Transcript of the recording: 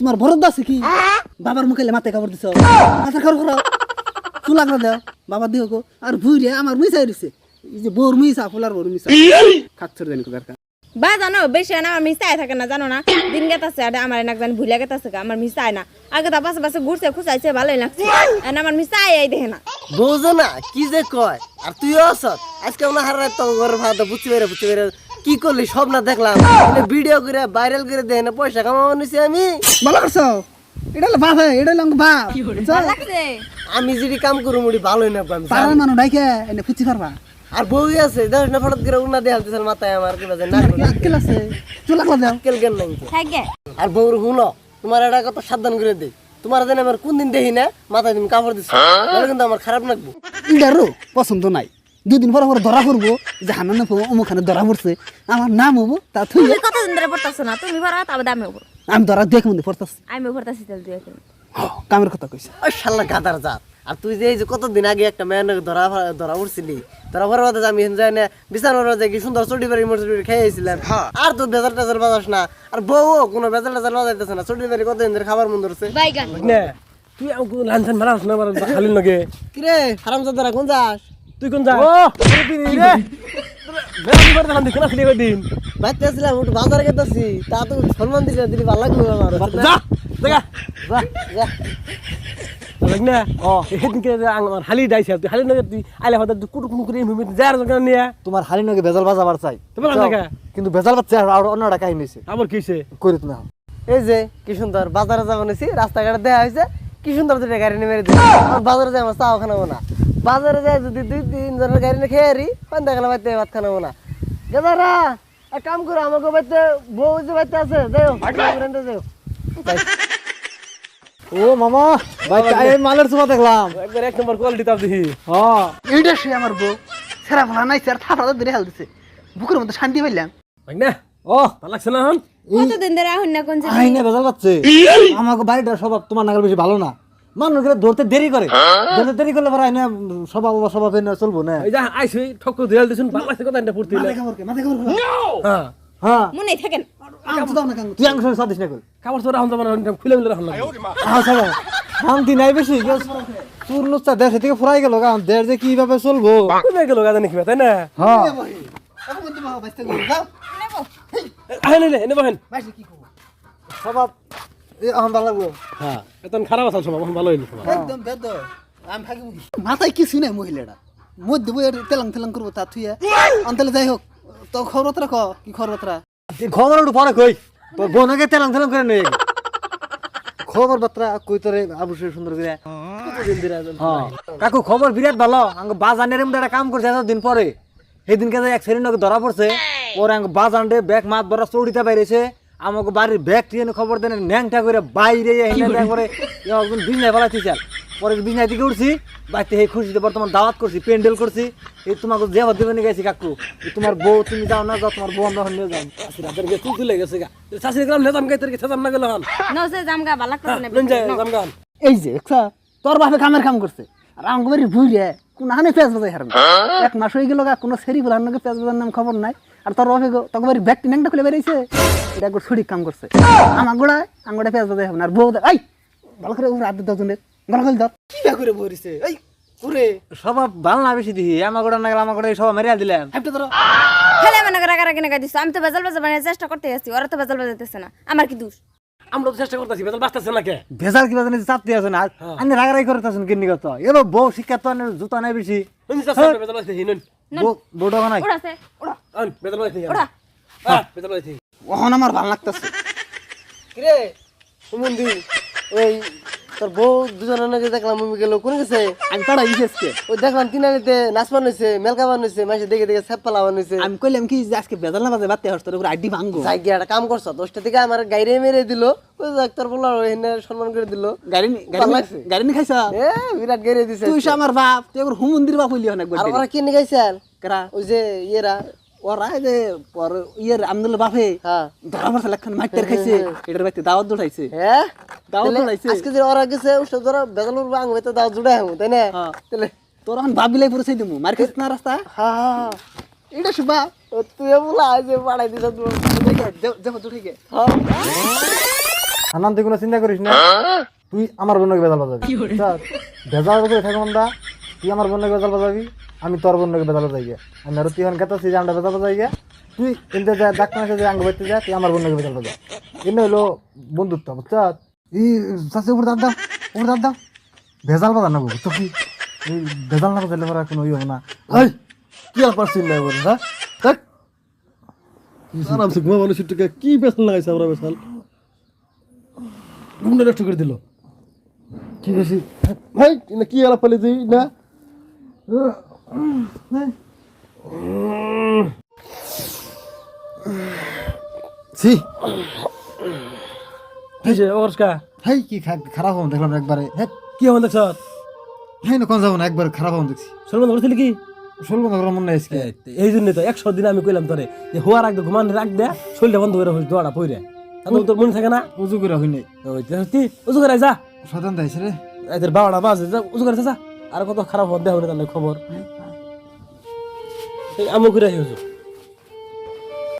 তোমার বরদ আছে কি? বাবার মুখে মাথায় কাপড় দিছ। মাথা খারাপ খারাপ চুল আগলা দেও। বাবা দিও গো। আর ভুইরে আমার মিশাই দিছে। এই যে বউর মিশা ফুলার বউর মিশা। খাচ্ছর জানি কোথার বা জানো বেশি না আমার মিসাই থাকে না জানো না? দিন গেতাছে আর আমার এনাক জানি ভুলে গেতাছে গা, আমার মিসাই না। আগে তো পাশে পাশে ঘুরছে খুঁচাইছে ভালোই লাগছে। আর আমার মিসাই এই দেখে না। বোঝো না কি যে কয়। আর তুইও আছত আজকে ওনা হারাই তো ঘরের ভাত বুঝতে পেরে বুঝতে পেরে কি করলি? সব না দেখলাম ভিডিও করে ভাইরাল করে দেয় না পয়সা কামাবো নিছি আমি। ভালো করছ? এটা হলো বাপ এটা হলো বাপ। বুঝছ? ভালো লাগছে? আমি যদি কাম করু মুড়ি ভালোই না আমি পাড়ার জানি। ডাইকে এনে ফুচি পারবা? আর বউ আছে দেখ না ফটক করে উনা দিয়ে হালতেছিল মাথায় আমার কি বাজে না আক্কেল আছে। চুল দেও। কেন নাই থাকে। আর বউর হুনো তোমার এটা কত সাবধান করে দেই তোমার জানি আমার কোন দিন দেখি না মাথায় তুমি কাপড় দিচ্ছ কিন্তু আমার খারাপ লাগবো। পছন্দ নাই। দুদিন পর পর ধরা করব যে হানান অমুখানে ধরা পড়ছে। আমার নাম হব তা তুই তুমি কতদিন ধরে পড়তাছো না? তুমি ভরা তবে দামে উপর আমি ধরা দুই এক মধ্যে পড়তাছি। আমি ভরতাছি তেল দিয়ে কামের কথা কইছে। ওই শালা গাদার জাত। আর তুই যে এই যে কতদিন আগে একটা মেয়ের ধরা ধরা উঠছিলি ধরা পড়ার কথা আমি যাই না বিছানার যে কি সুন্দর চটি বাড়ি মোটর চটি খেয়েছিলাম আর তোর বেজার টেজার বাজাস না। আর বউ কোনো বেজার টেজার বাজাইতেছে না। চটি বাড়ি কতদিন ধরে খাবার মন ধরছে? তুই আমাকে লাঞ্ছন মারাস না মারাস খালি লগে। কিরে হারাম চাদারা কোন যাস? তুই কোন যা ও! রে! দেখো না খালি দিন বাইতে আসলাম একটু বাজারে গেতেছি। তা তো সম্মান দিলে দিলি ভালো লাগল আমার। যা দেখা। যা যা। লাগ না ও। এদিনকে আমার হালি তুই হালি নগে তুই আইলে তুই কুটু কুটু করে মিমি যার দোকান নিয়ে তোমার হালি নগে বেজাল বাজাবার চাই। চাও। দেখা কিন্তু বেজাল বাচ্চা আর অন্যটা কাহিনী হয়েছে আবার কিছে করি তুমি এখন। এই যে কি সুন্দর বাজারে যাব নিছি রাস্তাঘাটে দেখা হয়েছে কি সুন্দর দুটো গাড়ি নিয়ে মেরে দিচ্ছে আমার বাজারে যাই আমার চাও খানাবো না। বাজারে যাই যদি দুই তিন জনের গাড়ি নিয়ে খেয়ে আরি কোন দেখালে বাইতে ভাত খানাবো না দাদারা এক কাম করো আমাকে বাইতে বউ যে বাইতে আছে যাও রেন্টে যাও ও মামা ভাই এই মালের চুমা দেখলাম। একবার এক নম্বর কোয়ালিটি তাপ দেখি। হ্যাঁ। এইটা সে আমার বউ। সেরা ভালো নাই স্যার থাটা ধরে হেল দিছে। বুকের মধ্যে শান্তি পাইলাম। ভাই না ও। ভালো লাগছে না হন কতদিন ধরে আহুন না কোন আই না বেজাল বাচ্চে আমাকে বাড়িটা স্বভাব তোমার নাগাল বেশি ভালো না। মানুষ করে ধরতে দেরি করে। ধরতে দেরি করলে পরে আইনা স্বভাব স্বভাব এনে চলবো না। এই যা আইছি ঠক করে দিয়াল দিছুন লাগছে কথা এটা পড়তে মাথায় খাবার মাথায় খাবার হ্যাঁ হ্যাঁ। মনে থাকেন। আম দাও না কাঙ্গ তুই আঙ্গ সাদিস না কর। কাপড় চোরা হন যাবার খুলে খুলে হ্যাঁ সারা শান্তি নাই বেশি চুর লুচ্চা দেশ থেকে ফুরাই গেল কারণ দেশ যে কীভাবে চলবো? কই গেল গাদা নাকি তাই না? হ্যাঁ। আহে নে এনে বহেন বাইতে কি করব স্বভাব এ এখন ভালো লাগল হ্যাঁ। এখন খারাপ আছে সব ভালো হইল একদম বেদ আমি থাকি মাথায় কিছু নাই মহিলাটা মধ্যে বই তেলাং তেলাং করব তা অন্তলে যাই হোক তো খবর ক? কি খবর খবর একটু পরে কই? তোর বোনকে তেলাং তেলাং করে নিয়ে খবর বার্তা কই তোরে? আবশ্যক সুন্দর করে। হ্যাঁ। কাকু খবর বিরাট ভালো। আঙ্গ বাজানের মধ্যে একটা কাম করছে এতদিন পরে। সেদিনকে যে এক সেরিনকে ধরা পড়ছে। ওর আঙ্গ বাজানডে ব্যাগ মাত বড় চৌড়িতে বাইরেছে। আমাকে বাড়ির ব্যাগ টিয়ে খবর দেন ন্যাংটা করে বাইরে করে একজন বিজনাই ফেলাইছি চাল পরে বিজনাই থেকে উঠছি বাড়িতে এই খুশিতে বর্তমান দাওয়াত করছি প্যান্ডেল করছি। এই তোমাকে যে দেবে নিয়ে গেছি কাকু। তোমার বউ তুমি যাও না যাও তোমার বউ আমরা নিয়ে যাও রাতের গে তুই তুলে গেছে গা। শাশুড়ি গেলাম নেতাম গাইতে গে ছাতাম না গেল হন নসে জামগা ভালো লাগতেছে না। লন এই যে তোর বাপে কামের কাম করছে। আর আমাকে বাড়ি ভুইরে কোন হানে পেঁয়াজ বাজাই হারাম এক মাস হয়ে গেল গা কোনো সেরি বলার নাকি পেঁয়াজ বাজার নাম খবর নাই। আর তোর গো তোকে বাড়ি ব্যাগ টিনাংটা খুলে বেরিয়েছে এটা একবার সঠিক কাম করছে। আমার গোড়ায় আঙ্গুড়া পেঁয়াজ বাজাই হবে না আর বউ এই ভালো করে রাত দশজনের গলা গল ধর কি ব্যাগ করে বরিছে এই ওরে স্বভাব ভালো না বেশি দিহি। আমার গোটা না গেলে আমার গোটা সব মেরিয়া দিলেন। ধরো। খেলে মনে করে রাগারাগি না দিছো। আমি তো বেজাল বেজাল বানানোর চেষ্টা করতে আসছি ওরা তো বেজাল বাজাইতেছে না। আমার কি দোষ? আমরা তো চেষ্টা করতেছি বেতন বাঁচতেছে না কে? ভেজাল কিবা জানি চাপতে আছে না? আমি রাগারাই করে তাছেন কিনি কত? এলো বউ শিক্ষা তো জুতা নাই বেশি। হিনুন বউ- বউটা নাই। ওড়াছে। ওড়া। আন বেতন বাঁচতে ওড়া হ্যাঁ। বেতন বাঁচতে ওহন আমার ভালো লাগতেছে। কিরে সুমন্দি ওই তোর বউ দুজনের নাকি দেখলাম মুভি গেল কোন গেছে? আমি পাড়াই দিয়েছে ওই দেখলাম তিনালিতে নাচ বানাইছে মেলকা বানাইছে মাসে দেখে দেখে সেপ্পালা বানাইছে। আমি কইলাম কি যে আজকে বেজাল না বাজে বাতে হস তোর উপর আইডি ভাঙ্গো যাই গিয়ে একটা কাম করছ দশটা থেকে আমার গাইরে মেরে দিল ওই ডাক্তার বলল এনে সম্মান করে দিল। গাড়ি গাড়ি গাড়ি খাইছা? এ বিরাট গাইরে দিছে তুই আমার বাপ তুই একবার হুমন্দির বাপ হইলি অনেক আর ওরা কি নিয়ে গাইছেন কেরা? ওই যে ইয়েরা ওরা যে পর ইয়ের বাপে হ্যাঁ। ধরা পড়ছে লাক্ষণ মাইটার খাইছে। এটার বাইতে দাওয়াত দুটাইছে হ্যাঁ দাওয়াত তাহলে আজকে যে ওরা গেছে ওষুধ ধরা বেজালুর বাং হইতে দাও জুড়ে হামু তাই না? হ্যাঁ। তাহলে তোর এখন বাপ বিলাই পরে দিমু। মার খাইছ না রাস্তা? হ্যাঁ হ্যাঁ এটা শুবা তুই বলা দিছ তুই হ্যাঁ। তুই কোনো চিন্তা করিস না। তুই আমার বোনকে বেজাল বাজাবি? বেজাল করে থাকো আমরা তুই আমার বোনকে বেজাল বাজাবি? আমি তোর বোনকে বেজাল বাজাই গিয়া। আমি আর তুই এখন গেতাছি যে আমরা বেজাল বাজাই গিয়া। তুই এনতে যা ডাক্তার আছে যে আঙ্গ বাইতে যা, তুই আমার বোনকে বেজাল বাজা এনে হলো বন্ধুত্ব বুঝছস এই চাষে উপর দাঁত দাও, উপর দাঁত দাও। ভেজাল বাজা না বুঝছ কি? ভেজাল না বাজালে পরে কোনো ইয়ে হবে না। এই, কি আর পারছিস না এবার হ্যাঁ? আরামসে ঘুমা মানুষ কি বেসাল লাগাইছে আমরা বেসাল? ঘুমটা নষ্ট করে দিল। কি বেশি? ভাই কি আলাপ পালি তুই, না? ছি। কি যে অর্ষকা হেই কি খারাপ হন দেখলাম একবারে। হ্যাঁ কি হন দেখছ? হ্যাঁ কোন যাব না একবার খারাপ হন দেখছি। সলমান করছিলি কি? শুনব না মনে নাই আজকে। এই জন্য তো একশো দিন আমি কইলাম তোরে যে হওয়ার আগে ঘুমান রাখ দে শরীরটা বন্ধ করে হইস দোয়াটা পইরে। তাহলে তোর মনে থাকে না? উজু করে হই নাই। ওই তুই উজু করে যা। শতান দাইছে রে। এদের বারোটা বাজে উজু করে যা। আর কত খারাপ হতে হবে তাহলে খবর? এই আমু করে আহি হুজুর